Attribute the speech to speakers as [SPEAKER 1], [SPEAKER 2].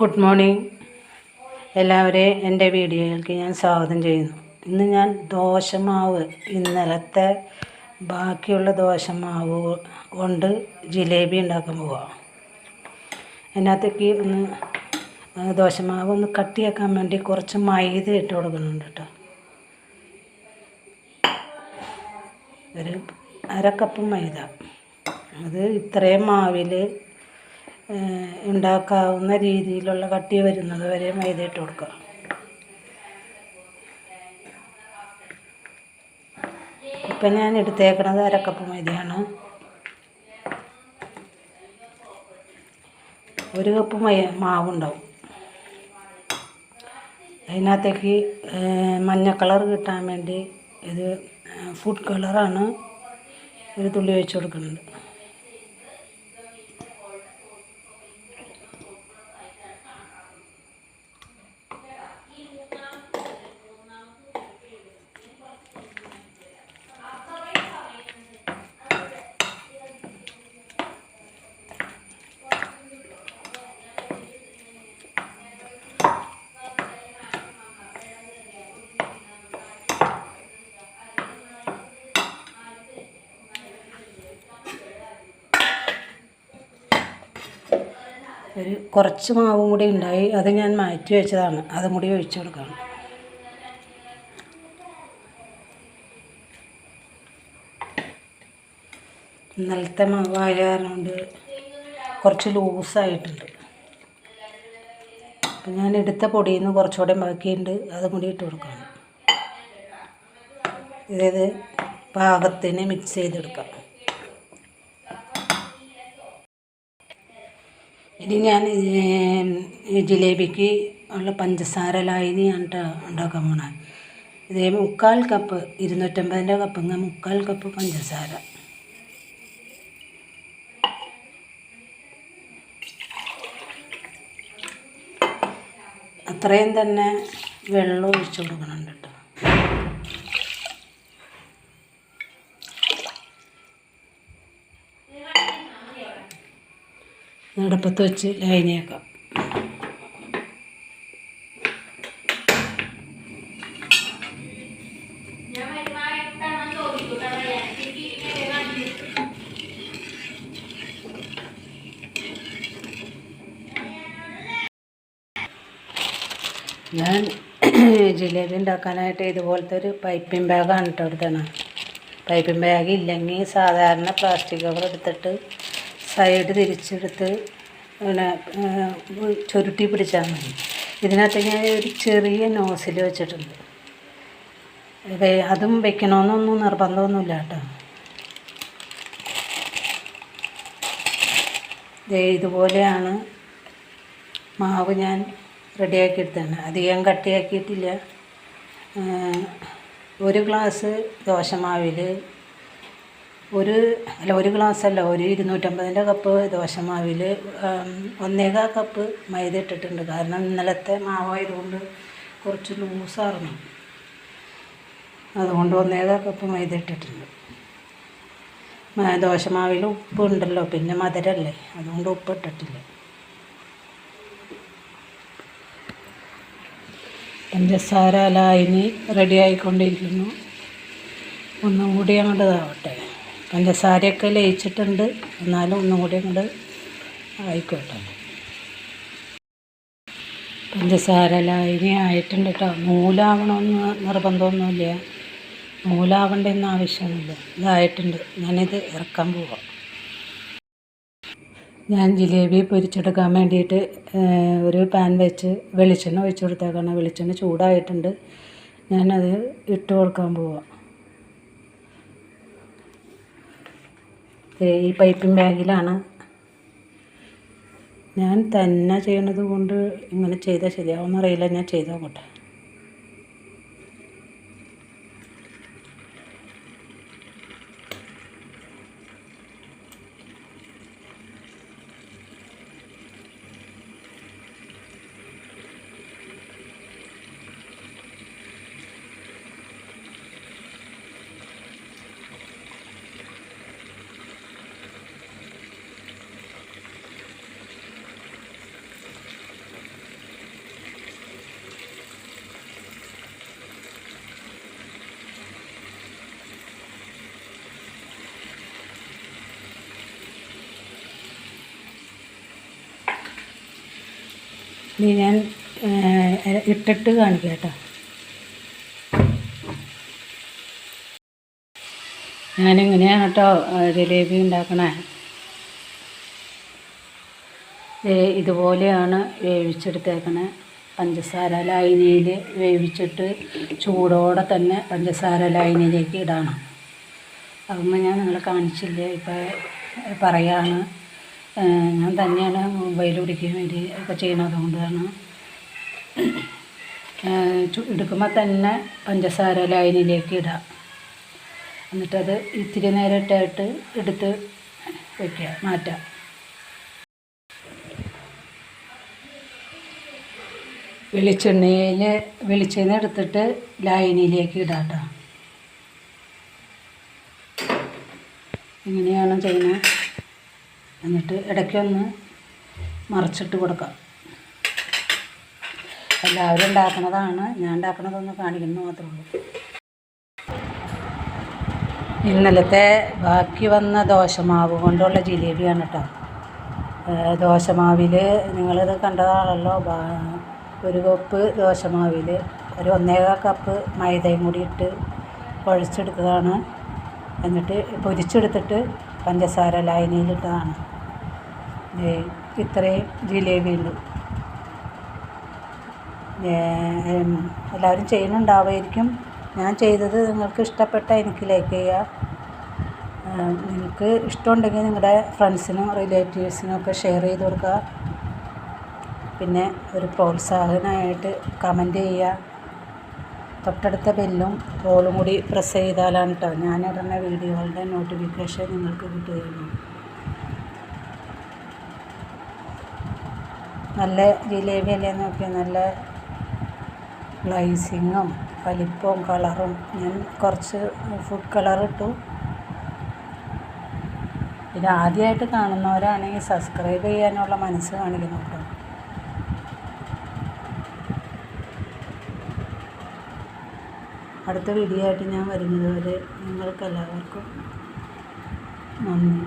[SPEAKER 1] Good morning എല്ലാവരെയും എന്റെ വീഡിയോയിലേക്ക് ഞാൻ സ്വാഗതം ചെയ്യുന്നു. ഇന്ന് ഞാൻ ദോശമാവ് ഇന്നലത്തെ ബാക്കിയുള്ള ദോശമാവ് കൊണ്ട് ജിലേബി ഉണ്ടാക്കാൻ പോവാം. അതിനകത്തേക്ക് ഒന്ന് ദോശമാവ് ഒന്ന് കട്ടിയാക്കാൻ വേണ്ടി കുറച്ച് മൈദ ഇട്ട് കൊടുക്കുന്നുണ്ട് കേട്ടോ. ഒരു അരക്കപ്പ് കപ്പ് മൈദ. അത് ഇത്രയും മാവിൽ ഉണ്ടാക്കാവുന്ന രീതിയിലുള്ള കട്ടി വരുന്നത് വരെ മൈദ ഇട്ട് കൊടുക്കുക. ഇപ്പം ഞാൻ എടുത്തേക്കണത് അരക്കപ്പ് കപ്പ് മൈദയാണ്. ഒരു കപ്പ് മൈ മാവുണ്ടാവും. അതിനകത്തേക്ക് മഞ്ഞ കളർ കിട്ടാൻ വേണ്ടി ഇത് ഫുഡ് കളറാണ് ഒരു തുള്ളി ഒഴിച്ച് കൊടുക്കുന്നുണ്ട് ഒരു കുറച്ച് മാവും കൂടി ഉണ്ടായി അത് ഞാൻ മാറ്റി വെച്ചതാണ്. അതും കൂടി ഒഴിച്ചു കൊടുക്കണം. ഇന്നലത്തെ മാവായ കാരണം കൊണ്ട് കുറച്ച് ലൂസായിട്ടുണ്ട്. അപ്പം ഞാൻ എടുത്ത പൊടിയിൽ നിന്ന് കുറച്ചുകൂടെ ബാക്കിയുണ്ട് അതും കൂടി ഇട്ട് കൊടുക്കണം. ഇതേത് പാകത്തിന് മിക്സ് ചെയ്തെടുക്കാം. ഇനി ഞാൻ ജിലേബിക്ക് ഉള്ള പഞ്ചസാര ലായനി ആണ് ഉണ്ടാക്കാൻ പോണത് ഇതേ മുക്കാൽ കപ്പ് ഇരുന്നൂറ്റമ്പതിന്റെ കപ്പിങ്ങ മുക്കാൽ കപ്പ് പഞ്ചസാര. അത്രയും തന്നെ വെള്ളം ഒഴിച്ചു കൊടുക്കണം കേട്ടോ നടപ്പത്ത് വെച്ച് ലൈനിയാക്കാം ഞാൻ ജിലേബി ഉണ്ടാക്കാനായിട്ട് ഇതുപോലത്തെ ഒരു പൈപ്പിംഗ് ബാഗാണ് കേട്ടോ എടുത്തത്. പൈപ്പിംഗ് ബാഗ് ഇല്ലെങ്കിൽ സാധാരണ പ്ലാസ്റ്റിക് കവർ എടുത്തിട്ട് സൈഡ് തിരിച്ചെടുത്ത് പിന്നെ ചുരുട്ടി പിടിച്ചാൽ മതി. ഇതിനകത്ത് ഞാൻ ഒരു ചെറിയ നോസിൽ വെച്ചിട്ടുണ്ട്. അതും വെക്കണമെന്നൊന്നും നിർബന്ധമൊന്നുമില്ല കേട്ടോ. ഇതുപോലെയാണ് മാവ് ഞാൻ റെഡിയാക്കി എടുത്താണ് അധികം കട്ടിയാക്കിയിട്ടില്ല. ഒരു ഗ്ലാസ് ദോശമാവിൽ ഒരു അല്ല ഒരു ഗ്ലാസ് അല്ല ഒരു ഇരുന്നൂറ്റമ്പതിന്റെ കപ്പ് ദോശമാവിൽ ഒന്നേകാ കപ്പ് മൈദ ഇട്ടിട്ടുണ്ട്. കാരണം ഇന്നലത്തെ മാവായതുകൊണ്ട് കുറച്ച് ലൂസായിരുന്നു അതുകൊണ്ട് ഒന്നേകാ കപ്പ് മൈദ ഇട്ടിട്ടുണ്ട്. ദോശമാവിൽ ഉപ്പ് ഉണ്ടല്ലോ പിന്നെ മധുരല്ലേ അതുകൊണ്ട് ഉപ്പ് ഇട്ടിട്ടില്ല പഞ്ചസാര ലായനി റെഡി ആയിക്കൊണ്ടിരിക്കുന്നു. ഒന്നും കൂടി അങ്ങോട്ട് ഇതാവട്ടെ. പഞ്ചസാരയൊക്കെ ലയിച്ചിട്ടുണ്ട്. എന്നാലും ഒന്നും കൂടി അങ്ങോട്ട് ആയിക്കോട്ടെ. പഞ്ചസാര ലായനി ആയിട്ടുണ്ട് കേട്ടോ നൂലാവണമെന്ന് നിർബന്ധമൊന്നുമില്ല. നൂലാവണ്ടെന്ന് ആവശ്യമൊന്നുമില്ല. ഇതായിട്ടുണ്ട്. ഞാനിത് ഇറക്കാൻ പോവാം. ഞാൻ ജിലേബി പൊരിച്ചെടുക്കാൻ വേണ്ടിയിട്ട് ഒരു പാൻ വെച്ച് വെളിച്ചെണ്ണ ഒഴിച്ച് കൊടുത്തേക്കാണ്. വെളിച്ചെണ്ണ ചൂടായിട്ടുണ്ട്. ഞാനത് ഇട്ട് കൊടുക്കാൻ പോവാം. ഈ പൈപ്പിംഗ് ബാഗിലാണ്. ഞാൻ തന്നെ ചെയ്യണത് കൊണ്ട് ഇങ്ങനെ ചെയ്താൽ ശരിയാവുമെന്നറിയില്ല ഞാൻ ചെയ്ത് നോക്കട്ടെ ഇനി ഞാൻ ഇട്ടിട്ട് കാണിക്കാം കേട്ടോ. ഞാനിങ്ങനെയാണ് കേട്ടോ ജലേബി ഉണ്ടാക്കണേ? ഇതുപോലെയാണ് വേവിച്ചെടുത്തേക്കണേ. പഞ്ചസാര ലൈനിയിൽ വേവിച്ചിട്ട് ചൂടോടെ തന്നെ പഞ്ചസാര ലായനിയിലേക്ക് ഇടണം. അതൊന്നും ഞാൻ നിങ്ങളെ കാണിച്ചില്ല ഇപ്പം പറയാണ് ഞാൻ തന്നെയാണ് മൊബൈൽ പിടിക്കാൻ വേണ്ടി ഒക്കെ ചെയ്യണത് അതുകൊണ്ടാണ് എടുക്കുമ്പോൾ തന്നെ പഞ്ചസാര ലൈനിലേക്ക് ഇടാം. എന്നിട്ടത് ഇത്തിരി നേരം ഇട്ടായിട്ട് എടുത്ത് വയ്ക്കുക മാറ്റാം. വെളിച്ചെണ്ണയിൽ വെളിച്ചെണ്ണ എടുത്തിട്ട് ലൈനിലേക്ക് ഇടാട്ടോ കേട്ടോ ഇങ്ങനെയാണ് ചെയ്യുന്നത്. എന്നിട്ട് ഇടയ്ക്കൊന്ന് മറിച്ചിട്ട് കൊടുക്കാം. എല്ലാവരും ഉണ്ടാക്കുന്നതാണ് ഞാൻ ഉണ്ടാക്കുന്നതൊന്ന് കാണിക്കുന്നു മാത്രമേ ഉള്ളൂ. ഇന്നലത്തെ ബാക്കി വന്ന ദോശമാവ് കൊണ്ടുള്ള ജിലേബിയാണ് കേട്ടോ. ദോശമാവിൽ നിങ്ങളിത് കണ്ടതാണല്ലോ. ഒരു കപ്പ് ദോശമാവിൽ ഒരു ഒന്നേകാൽ കപ്പ് മൈദയും കൂടി ഇട്ട് കുഴച്ചെടുത്തതാണ്. എന്നിട്ട് പൊരിച്ചെടുത്തിട്ട് പഞ്ചസാര ലൈനിയിലിട്ടതാണ് ദേ ഇത്രയും ജിലേബി ഉണ്ട് എല്ലാവരും ചെയ്യുന്നുണ്ടാവുമായിരിക്കും. ഞാൻ ചെയ്തത് നിങ്ങൾക്ക് ഇഷ്ടപ്പെട്ട എനിക്ക് ലൈക്ക് ചെയ്യുക. നിങ്ങൾക്ക് ഇഷ്ടമുണ്ടെങ്കിൽ നിങ്ങളുടെ ഫ്രണ്ട്സിനും റിലേറ്റീവ്സിനും ഒക്കെ ഷെയർ ചെയ്ത് കൊടുക്കുക. പിന്നെ ഒരു പ്രോത്സാഹനമായിട്ട് കമന്റ് ചെയ്യുക. തൊട്ടടുത്ത ബെല്ലും റോളും കൂടി പ്രസ് ചെയ്താലാണ് കേട്ടോ ഞാനിടുന്ന വീഡിയോകളുടെ നോട്ടിഫിക്കേഷൻ നിങ്ങൾക്ക് കിട്ടുകയുള്ളൂ. നല്ല ജിലേബി അല്ലേ നോക്കിയാൽ നല്ല ഗ്ലൈസിങ്ങും വലിപ്പവും കളറും. ഞാൻ കുറച്ച് ഫുഡ് ഇട്ടു. ഇത് ആദ്യമായിട്ട് കാണുന്നവരാണെങ്കിൽ സബ്സ്ക്രൈബ് ചെയ്യാനുള്ള മനസ്സ് കാണിക്കുന്നു അടുത്ത വീഡിയോ ആയിട്ട് ഞാൻ വരുന്നത് വരെ നിങ്ങൾക്ക് എല്ലാവർക്കും നന്ദി.